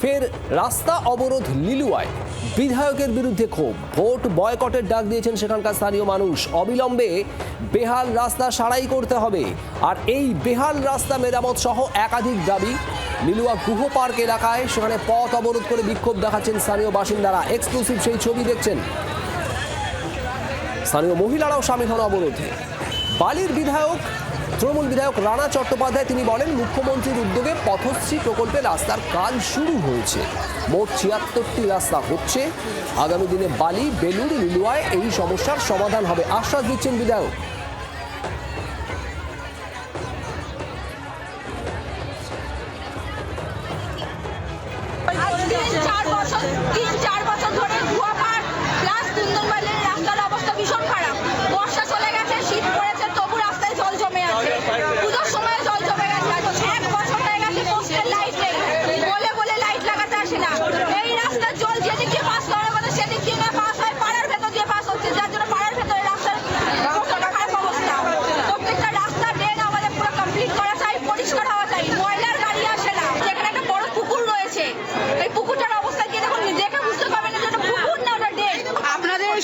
ফের রাস্তা অবরোধ লিলুয়ায় বিধায়কের বিরুদ্ধে ক্ষোভ। ভোট বয়কটের ডাক দিয়েছেন সেখানকার স্থানীয় মানুষ। অবিলম্বে বেহাল রাস্তা সারাই করতে হবে। আর এই বেহাল রাস্তা মেরামত সহ একাধিক দাবি লিলুয়া গুহ পার্ক এলাকায় সেখানে পথ অবরোধ করে বিক্ষোভ দেখাচ্ছেন স্থানীয় বাসিন্দারা। এক্সক্লুসিভ সেই ছবি দেখছেন। স্থানীয় মহিলারাও সামিল হন অবরোধে। বালির বিধায়ক তৃণমূল বিধায়ক রানা চট্টোপাধ্যায়, তিনি বলেন, মুখ্যমন্ত্রীর উদ্যোগে পথশ্রী প্রকল্পে রাস্তার কাজ শুরু হয়েছে। মোট ছিয়াত্তরটি রাস্তা হচ্ছে। আগামী দিনে বালি বেলুর লিলুয়ায় এই সমস্যার সমাধান হবে। আশ্বাস দিচ্ছেন বিধায়ক। তিন চার বছর ধরে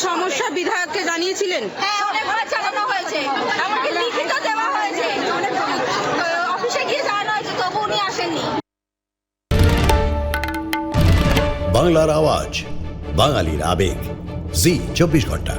সমস্যা বিধায়ককে জানিয়েছিলেন? হ্যাঁ অনেকবার জানানো হয়েছে। আমাকে লিখিত দেওয়া হয়েছে। অফিসে গিয়ে জানানো হয়েছে তবু উনি আসেননি। বাংলার আওয়াজ বাঙালির আবেগ। জি চব্বিশ ঘণ্টা।